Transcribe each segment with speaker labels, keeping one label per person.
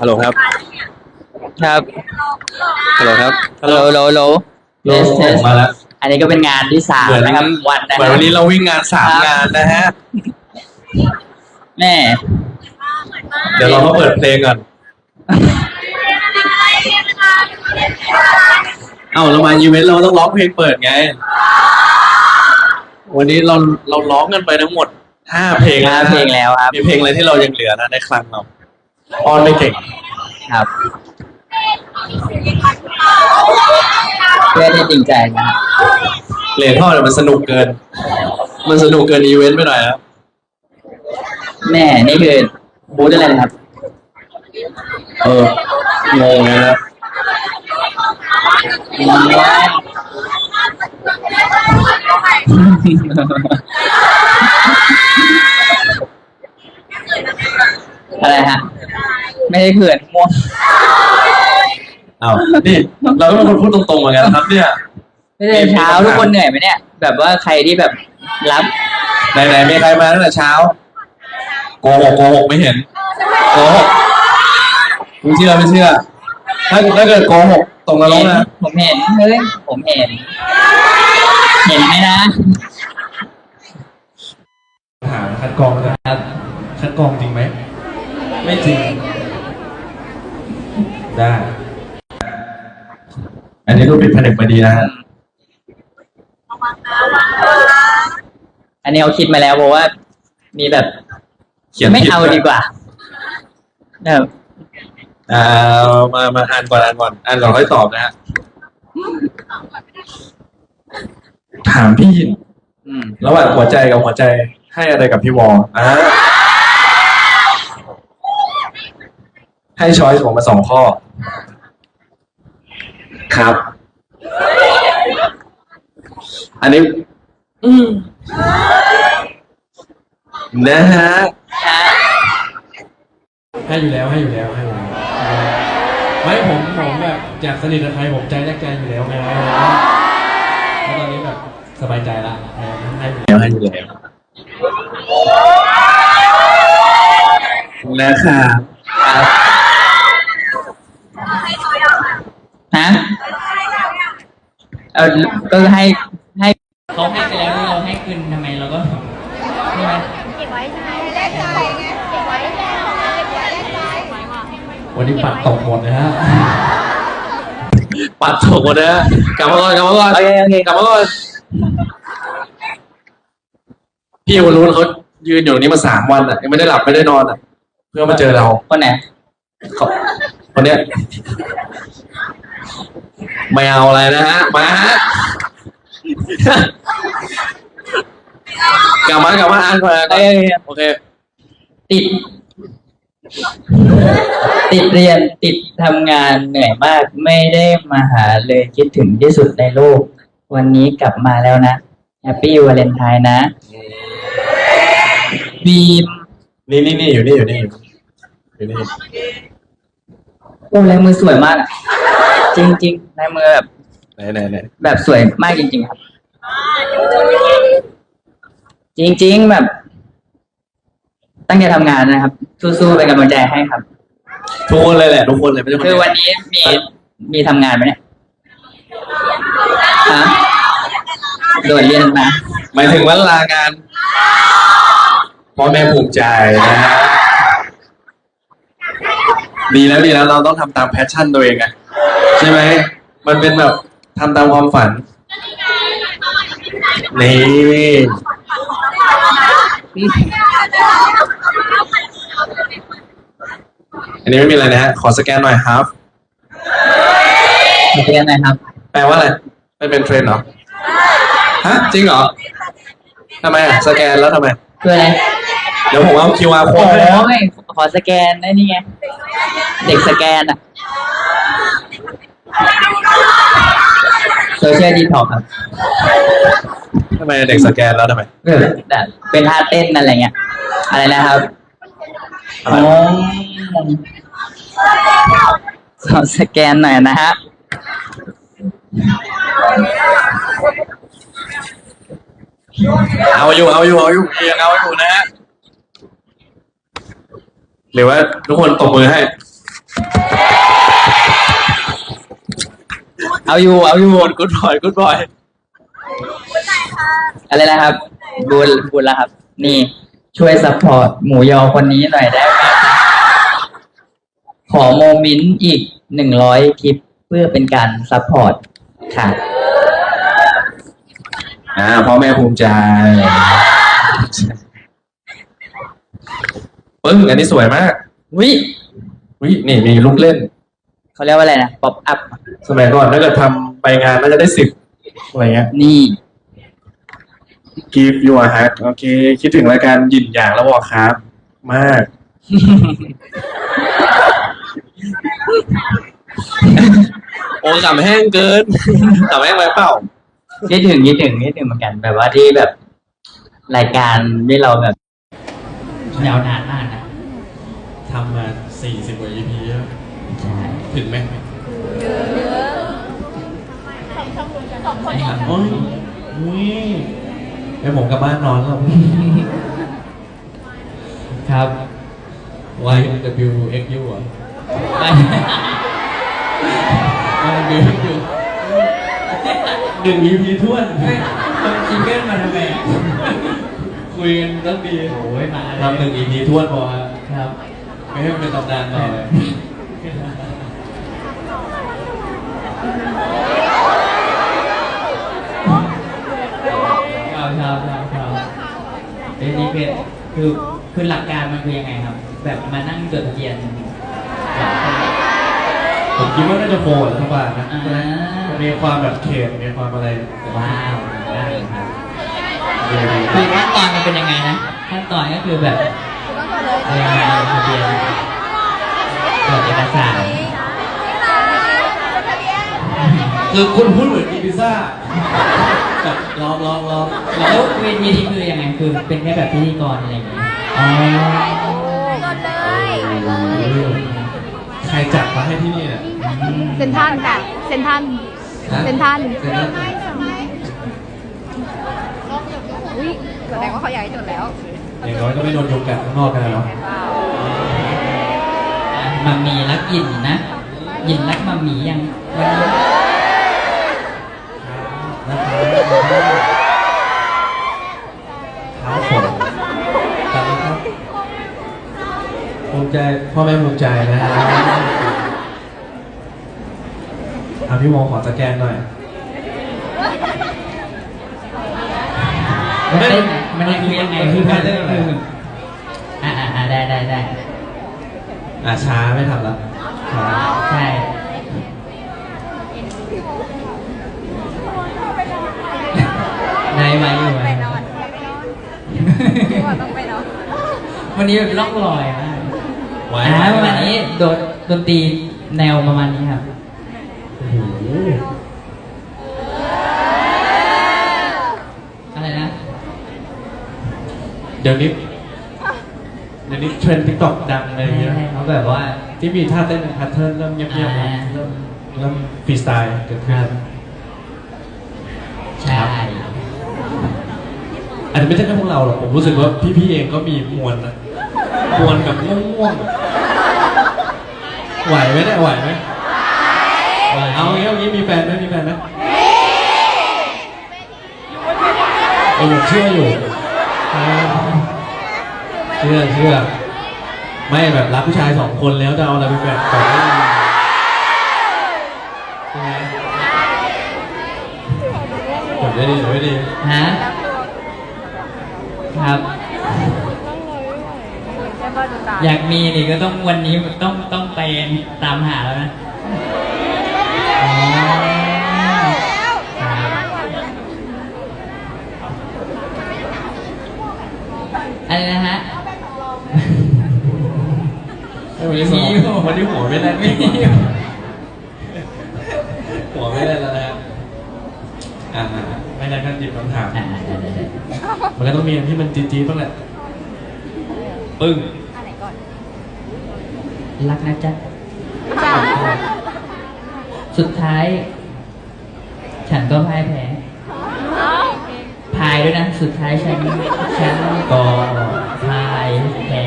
Speaker 1: ฮัลโหลครับ
Speaker 2: ครับ
Speaker 1: ฮัลโหลครับ
Speaker 2: ฮัลโหลฮัลโหลฮัลโหล
Speaker 1: โล
Speaker 2: Test test
Speaker 1: มาแล้ว
Speaker 2: อันนี้ก็เป็นงานที่สาม
Speaker 1: เหมือน
Speaker 2: นะครับ วันนะ
Speaker 1: เหมือนวันนี้เราวิ่งงานสาม
Speaker 2: ครับ
Speaker 1: งานนะฮะ
Speaker 2: แม่
Speaker 1: เดี๋ยวเรามาเปิดเพลงก่อน เอ้าเรามาอีเวนต์เราต้องร้องเพลงเปิดไง วันนี้เราเราร้องกันไปทั้งหมด ห้าเพลง
Speaker 2: งาน
Speaker 1: นะ
Speaker 2: เพลงแล้วครับ
Speaker 1: มีเพลงอะไรที่เรายังเหลือนะในคลังเราออนไม่เก่ง
Speaker 2: ครับเพื่อนที่จริงใจนะครับ
Speaker 1: เหรียญทอดเนี่ยมันสนุกเกิน มันสนุกเกินอีเวนต์ไปหน่อยนะ
Speaker 2: แม่นี่คือบูธอะไรนะครับ
Speaker 1: เอองงเลยนะ
Speaker 2: อะไรฮะ ไม่ได้เขื่อนม่วง
Speaker 1: เอ้านี่เราก็เป็นคนพูดตรงๆเหมือนกันนะครับ เนี่ย
Speaker 2: ไม่ได้เช้าทุกคนเหนื่อยไหมเนี่ย แบบว่าใครที่แบบรับ
Speaker 1: ไหนๆมีใครมาตั้งแต่เช้าโกหกโกหกไม่เห็นโกหกไม่เชื่อไม่เชื่อ ถ้าถ้าเกิดโกหกตรงนรกนะ
Speaker 2: ผมเห็นเฮ้ยผมเห็น เห็นไหมนะ
Speaker 3: ถามคัดกรองนะครับ คัดกรองจริงไหม ไม่จริง ได้
Speaker 1: อันนี้รูปปิดผนึกมาดีนะฮะ
Speaker 2: อันนี้เขาคิดมาแล้วบอกว่า มีแบบ
Speaker 1: เขียน
Speaker 2: ไม่
Speaker 1: ผิด
Speaker 2: เอาดีกว่าแบบ
Speaker 1: อ่ามามาอ่านก่อนอ่านก่อนอ่านก่อนค่อยตอบนะฮะ ถามพี่
Speaker 2: อืม
Speaker 1: ระหว่างหัวใจกับหัวใจให้อะไรกับพี่วอลอ่าให้ช้อยส์ผมมาสองข้อ ครับ อันนี้ อืมนะฮะ
Speaker 3: ให้อยู่แล้วให้อยู่แล้วให้อยู่แล้วไม่ผมผมแบบอยากสนิทกับใครผมใจแรกใจอยู่แล้วไงแล้วตอนนี้แบบ สบายใจละให้อยู่
Speaker 1: เดี๋ยวให้อยู่แล้วนะครับ
Speaker 2: ฮะเอาก็ให้ให้เขาให้ไปแล้วเราให้คืนทำไมเราก็ใช่ไหม
Speaker 4: เก็บไว้ใช่ไหมแลกใจไงเก็บไว้แล้วเก็บไว้แลกใจไว้ว่ะ
Speaker 3: วันนี้ปัดตกหมดเลยฮะ
Speaker 1: ปัดถูกหมดนะฮะกลับมาก่อนกลับมาก่อน
Speaker 2: โอเคโอเค
Speaker 1: กลับมาก่อน พี่วรุณเขายืนอยู่ตรงนี้มาสามวันอะยังไม่ได้หลับไม่ได้นอนอะ เพื่อมาเจอเรา
Speaker 2: คนไหน
Speaker 1: เขาคนเนี้ยไม่เอาอะไรนะฮะมาฮะกลับมากลับมาอ่านก่อนอ่านก่อน
Speaker 2: เอ้ย
Speaker 1: โอเค
Speaker 2: ติด ติดเรียนติดทำงานเหนื่อยมากไม่ได้มาหาเลยคิดถึงที่สุดในโลก วันนี้กลับมาแล้วนะแฮปปี้วาเลนไทน์นะบีม
Speaker 1: นี่นี่นี่อยู่นี่อยู่นี่อยู่อยู่นี่
Speaker 2: โอ้ลายมือสวยมากอะจริงจริงๆลายมือแบบ
Speaker 1: ไหนไหนไหน
Speaker 2: แบบสวยมากจริง ๆ ครับ จริง ๆ แบบ ตั้งใจทำงานนะครับ สู้ๆเป็นกำลังใจให้ครับ
Speaker 1: ทุกคนเลยแหละทุกคนเลยไม่ใช่คน
Speaker 2: คือ
Speaker 1: เดียว
Speaker 2: วันนี้มีมีทำงานไหมเนี่ย ฮะโดดเรียนมา
Speaker 1: หมายถึงว่าลางานพ่อแม่ภูมิใจนะฮะดีแล้วดีแล้วเราต้องทำตามแพชชั่นตัวเองไงใช่ไหมมันเป็นแบบทำตามความฝันนี่อันนี้ไม่มีอะไรนะฮะขอสแกนหน่อยครับ
Speaker 2: เรียนหนะครับ
Speaker 1: แปลว่าอะไร ไม่เป็นเทรนด์เหรอฮะจริงเหรอทำไมอะสแกนแล้วทำไม
Speaker 2: คืออะไร
Speaker 1: เดี๋ยวผมเอา QR
Speaker 2: โอ้
Speaker 1: code ให้นะ
Speaker 2: ยขอสแกนได้นี่ไง เด็กสแกนอะโซเชียลดีท็อกครับ
Speaker 1: ทำไมเด็กสแกนแล้วทำไม
Speaker 2: แบบเป็นท่าเต้นอะไรเงี้ย อะไรนะครับ
Speaker 1: อะไร
Speaker 2: อ๋อขอสแกนหน่อยนะฮะ
Speaker 1: เอาอยู่เอาอยู่เอาอยู่ยังเอาอยู่นะฮะ
Speaker 5: หรือว่าทุกคนตบมือให้
Speaker 2: เอาอยู่เอาอยู่หมด
Speaker 5: กูดบอยกูดบอย
Speaker 2: อะไรนะครับบุญบุญแล้วครับ นี่ช่วยซัพพอร์ตหมูยอคนนี้หน่อยได้ไหมขอโมเมินต์อีกหนึ่งร้อยคลิปเพื่อเป็นการซัพพอร์ต ค่ะ
Speaker 5: อ่าพ่อแม่ภูมิใจปึ้งอันนี้สวยมาก
Speaker 2: วิ
Speaker 5: วินี่มีลูกเล่น
Speaker 2: เขาเรียกว่าอะไรนะป๊อปอัพ
Speaker 5: สมัยก่อนถ้าเกิดทำไปงานน่าจะได้สิบอะไรเงี้ย
Speaker 2: นี่
Speaker 5: give you a hug โอเค คิดถึงรายการหยินอย่างแล้วบอกครับ มาก โอ้ขำแห้งเกินขำแห้งไปเปล่า
Speaker 2: คิดถึงคิดถึงคิดถึงเหมือนกัน แบบว่าที่แบบ รายการที่เราแบบยาวนานมากนะ
Speaker 1: ทำมาสี่สิบกว่า EP แล้ว
Speaker 2: ใช่
Speaker 1: ถึงไหม
Speaker 2: ไม่ครับ
Speaker 1: โอ้ยอุ้ยไอผมกลับบ้านนอนแล้ว
Speaker 2: ครับ
Speaker 1: Y W X U อะ Y W X U หนึ่ง EP ท้วน
Speaker 2: ซิงเกิลมาทำไม
Speaker 1: คุยกันตั้งดี
Speaker 2: โอ้ยมา
Speaker 1: ทำหนึ่ง EP ท้วนพอ
Speaker 2: ครับ
Speaker 1: ไม่ให้มันเป็นตำนานต่อเลย
Speaker 2: ชอบชอบชอบชอบเป็นนี่คือคือคือหลักการมันคือยังไงครับ แบบมานั่งจดทะเบียน
Speaker 1: ผมคิดว่าน่าจะโฟนทั้งบ้านนะ
Speaker 2: อ่า
Speaker 1: มันมีความแบบเขตมีความอะไร
Speaker 2: ว้าวได้ครับ
Speaker 1: ดีดี
Speaker 2: คือขั้นตอนมันเป็นยังไงนะขั้นตอนก็คือแบบเรียนมาลงทะเบียนตรวจเอกสาร
Speaker 1: คือคุณพูดเหมือนกินพิซซ่าแบบลองลองลองลอง
Speaker 2: แล้วเวทีนี้คือยังไงคือเป็นแค่แบบพิธีกรอะไรอย่างเงี้ยอ๋อ
Speaker 1: ใครจัดมาให้ที่นี่เนี่ย
Speaker 4: เซนทันค่ะ เซนทัน เซนทัน
Speaker 1: เซนทรัล
Speaker 4: อุ้ยแสดงว่าเขาอยากให้จดแล้ว
Speaker 1: อย่างน้อยก็ไม่โดนยุงกัดข้างนอกกันนะเนาะ
Speaker 2: อะมัมมี่รักหยินนะหยินรักมัมมี่ยังวันนี้
Speaker 1: เท้าฝนตัดเลยครับภูมิใจพ่อแม่ภูมิใจนะฮะเอาพี่โมขอสแกนหน่อย
Speaker 2: มันเป็นมันคือยังไงคือการเล่นคืออ่าอ่าได้ได้ได้
Speaker 1: อะช้าไม่ทำแล้วช้า
Speaker 2: ใช่ได้ไหมอยู่ไหม
Speaker 4: ไปนอนไปนอนพี่ว่าต้องไปนอน
Speaker 2: วันนี้แบบล่องลอยมาก
Speaker 1: ไว้
Speaker 2: อ่าประมาณนี้โดดดนตรีแนวประมาณนี้ครับ
Speaker 1: โอ้โห
Speaker 2: อะไรนะ
Speaker 1: เดี๋ยวนี้เดี๋ยวนี้เทรนด์ทิกตอกดังอะไรอย่างเงี้ย
Speaker 2: ให้เขาแบบว่า
Speaker 1: ที่มีท่าเต้นแพทเทิร์นเริ่มเงียบๆ
Speaker 2: อ่า
Speaker 1: เริ่มเริ่มฟรีสไตล์เกิดขึ้น
Speaker 2: ใช่
Speaker 1: อาจจะไม่ใช่แค่พวกเราหรอกผมรู้สึกว่าพี่ๆเองก็มีมวลนะมวลกับง่วงๆไหวไหมเนี่ยไหวไหมเอางี้เอางี้มีแฟนไหมมีแฟนไหมเออผมเชื่ออยู่ เชื่อเชื่อ ไม่แบบรักผู้ชายสองคนแล้วจะเอาอะไรเป็นแบบแบบไม่ดีใช่ไหมเดี๋ยวได้ดีเดี๋ยวได้ดี
Speaker 2: ฮะครับ
Speaker 4: แล้วก็ดูตา
Speaker 2: อยากมีนี่ก็ต้องวันนี้ต้องต้องไปตามหาแล้วนะ อ๋ออะไรนะฮะ
Speaker 1: เอ้ยวันนี้สมอง
Speaker 2: มีอยู่
Speaker 1: วันนี้หัวไม่ได้
Speaker 2: มี
Speaker 1: จริง
Speaker 2: อยู่
Speaker 1: ว่ะหัวไม่ได้แล้วนะฮะอ่าไม่ได้ก็หยิบคำถาม
Speaker 2: อ่าได้ได้ได้
Speaker 1: มันก็ต้องมีอันที่มันจี๊ดๆบ้างแหละปึ้ง
Speaker 4: อันไหนก่อน
Speaker 2: รักนะจ๊ะ
Speaker 4: จ้า
Speaker 2: สุดท้าย ฉันก็พ่ายแพ้ พายด้วยนะ สุดท้ายฉันฉันก็พ่ายแพ้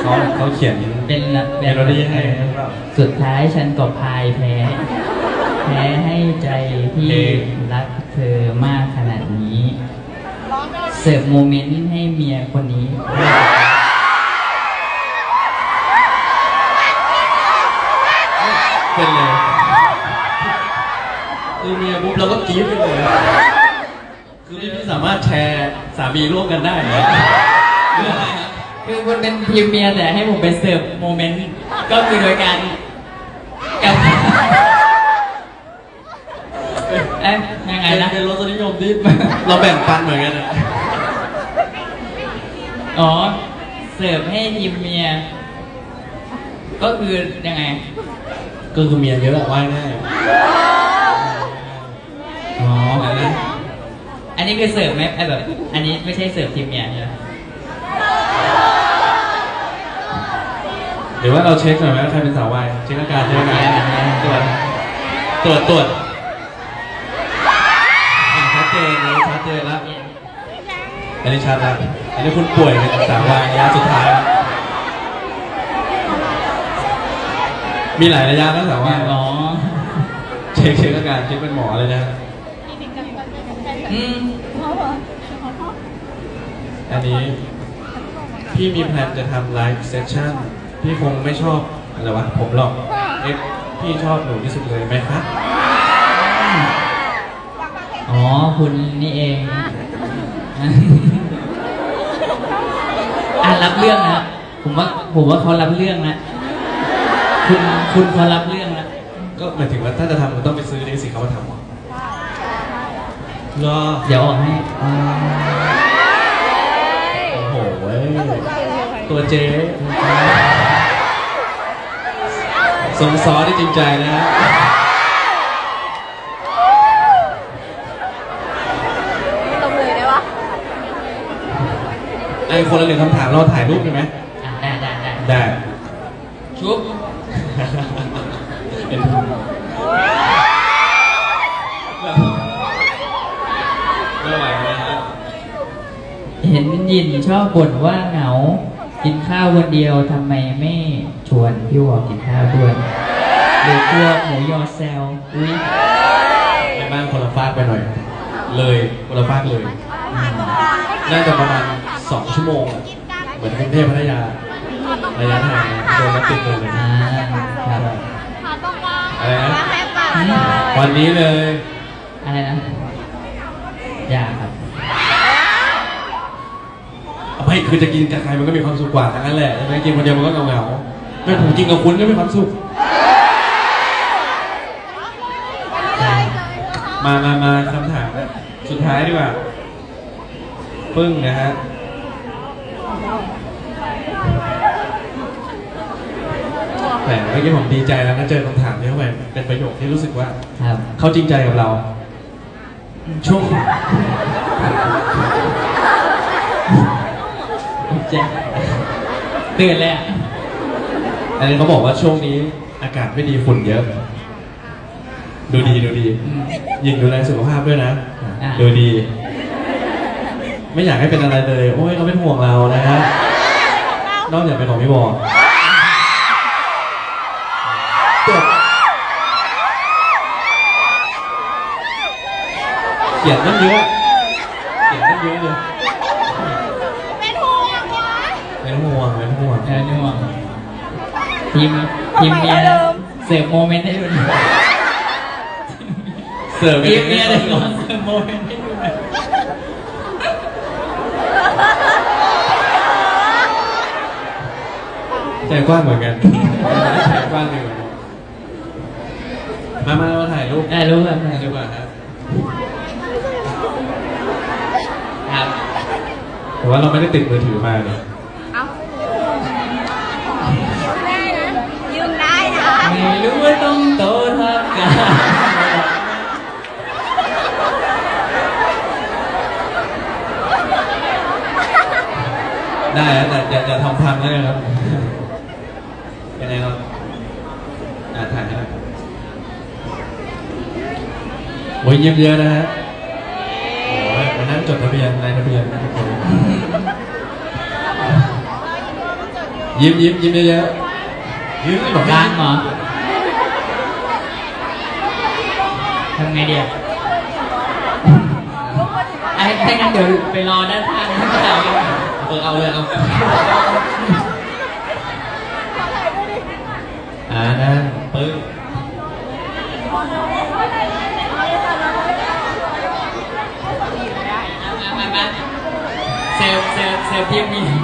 Speaker 1: เขาเขาเขียน
Speaker 2: เป็นละ
Speaker 1: เมโลดี้ให้หรือเปล่า
Speaker 2: สุดท้ายฉันก็พายแพ้ แพ้ให้ใจที่
Speaker 1: เพลง
Speaker 2: รักเธอมากขนาดนี้ เสิร์ฟโมเมนต์ให้เมียคนนี้
Speaker 1: เป็นเลยคือเมียปุ๊บเราก็กรี๊ดไปเลยคือพี่พี่สามารถแชร์สามีร่วมกันได้เหรอหรืออะไรฮะ
Speaker 2: คือคุณเป็นทีมเมียแต่ให้ผมไปเสิร์ฟโมเมนต์ก็คือโดยการกับเอ๊ะยังไงนะ
Speaker 1: เป็นรสนิยมที่ เราแบ่งปันเหมือนกันอะ
Speaker 2: อ๋อ เสิร์ฟให้ทีมเมีย ก็คือยังไง
Speaker 1: ก็คือเมียเยอะอะว่าง่าย
Speaker 2: อ๋อ
Speaker 1: อะไรนะ
Speaker 2: อันนี้คือเสิร์ฟไหมไอ้แบบ อันนี้ไม่ใช่เสิร์ฟทีมเมียใช่ไหม
Speaker 1: หรือว่าเราเช็คหน่อยไหมว่าใครเป็นสาววายเช็คอาการเช็คอาการตรวจตรวจตรวจอะชัดเจนเลยชัดเจนแล้วอันนี้ชัดแล้วอันนี้คุณป่วยเป็นสาววายระยะสุดท้ายแล้วมีหลายระยะนะสาววาย
Speaker 2: อ๋อ
Speaker 1: เช็คเช็คอาการเช็คเป็นหมอเลยนะ
Speaker 2: อืม
Speaker 1: อันนี้พี่มีแพลนจะทำไลฟ์เซสชั่นพี่คงไม่ชอบอะไรวะผมหรอกเอ๊ะพี่ชอบหนูที่สุดเลยไหมคะ
Speaker 2: อ๋อคุณนี่เอง อ่านรับเรื่องนะผมว่าผมว่าเขารับเรื่องนะคุณคุณเขารับเรื่องนะ
Speaker 1: ก็หมายถึงว่าถ้าจะทำมันต้องไปซื้อลิขสิทธิ์เขามาทำเหรอ รอ
Speaker 2: เดี๋ยวออกให้
Speaker 1: โอ้โหเว้ยตัวเจ๊ทรงซอที่จริงใจนะฮะ
Speaker 4: ตบมือได้ปะ
Speaker 1: ไอ้คนละหนึ่งคำถามเราถ่ายรูปได้ไหม
Speaker 2: อะได้ได้ได้
Speaker 1: ได้
Speaker 2: ชุบ
Speaker 1: เป็น ไม่ไหวนะฮะ
Speaker 2: เห็นยินชอบบ่นว่าเหงา กินข้าววันเดียวทำไมไม่ชวนพี่วอกินข้าวด้วยหรือกลัวหมูยอแซวอุ้ย
Speaker 1: ในบ้านคนละฟากไปหน่อย เลยคนละฟากเลย น่าจะประมาณสองชั่วโมงอะเหมือนกรุงเทพพัทยาระยะทางโดนรถติดเลยเลย
Speaker 2: อ่าครับ
Speaker 1: อะไรนะ
Speaker 4: แฮปปี้เลย
Speaker 1: วันนี้เลย
Speaker 2: อะไรนะอ ยากครับ
Speaker 1: ไม่คือจะกินกับใครมันก็มีความสุขกว่าทั้งนั้นแหละใช่ไหมกินคนเดียวมันก็เหงาๆไม่ผมกินกับคุณก็มีความสุข มามามาคำถามสุดท้ายดีกว่า ปึ้งนะฮะ แต่เมื่อกี้ผมดีใจแล้วนะเจอคำถามนี้เข้าไปเป็นประโยคที่รู้สึกว่า
Speaker 2: ครับ
Speaker 1: เขาจริงใจกับเรา ช่วง
Speaker 2: เจ๊ตื่นเลยอะ
Speaker 1: อันนี้เขาบอกว่าช่วงนี้อากาศไม่ดีฝุ่นเยอะ ดูดีดูดี
Speaker 2: อืม
Speaker 1: ยิงดูแลสุขภาพด้วยนะ
Speaker 2: อ่า
Speaker 1: ดูดี ไม่อยากให้เป็นอะไรเลย โอ้ยเขาเป็นห่วงเรานะฮะนอกจากเป็นของพี่บอจ เขียนตั้งเยอะ เขียนตั้งเยอะเลย
Speaker 4: เป็นห่วงวะ
Speaker 1: เป็นห่วงเป็นห่วง
Speaker 2: เออนี่หว่าทีมทีมเมียนะเสิร์ฟโมเมนต์ให้ดูหน่อย
Speaker 1: เสิร์ฟกัน
Speaker 2: ทีม
Speaker 1: เอ
Speaker 2: เมีย
Speaker 1: ง
Speaker 2: เลยก่อนเสิร์ฟโมเมนต์ให้ดูหน่อย
Speaker 1: ใจกว้างเหมือนกันใจกว้างดีเหมือนกันมามามาถ่ายรูป
Speaker 2: ได้รู้แบบไหน
Speaker 1: ดีกว่าฮะ
Speaker 2: ครับ
Speaker 1: แต่ว่าเราไม่ได้ติดมือถือมาเนี่ย
Speaker 4: เอาได้นะยืมได้นะ
Speaker 2: ไม่รู้ว่าต้องโตเท่ากัน
Speaker 1: ได้นะแต่อย่าอย่าทำพังแล้วกันครับยังไงเราอ่าถ่ายให้หน่อยโอ้ยเยี่ยมเยอะนะฮะโอ้ยมานั่งจดทะเบี ยนนายทะเบียนนะทุกคนยิ้มยิ้มยิ้มเยอะๆยิ้มบอก
Speaker 2: ด้านเหรอทำไงดีอะไอ้ถ้างั้นเดี๋ยวไปรอด้านข้างข้างหลัง
Speaker 1: เออเอาเลยเอาอ่านั่นปึ้ง
Speaker 2: มามามาเซลลเซลลเซลลทีมนี้
Speaker 4: จุ่ม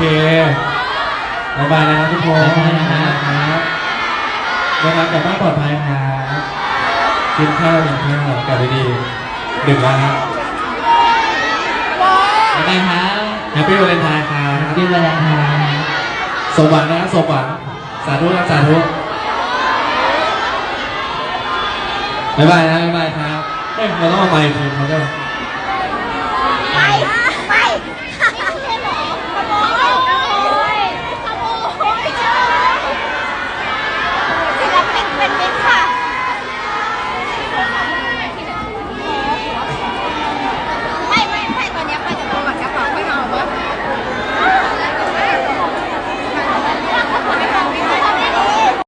Speaker 1: เคบายบายนะครับทุกคนนะครับเดินทางกลับบ้านปลอดภัยครับกินข้าวกินข้าวกลับดีๆดึกแล้วนะ
Speaker 2: บ๊ายบายครับ
Speaker 1: แฮปปี้วาเลนไทน์ครับ
Speaker 2: พี่วาเลนไทน์
Speaker 1: สมหวังนะครับสมหวังสาธุครับสาธุบ๊ายบายนะบ๊ายบายครับเอ้ยเราต้องมาไมค์คืนเขาด้วย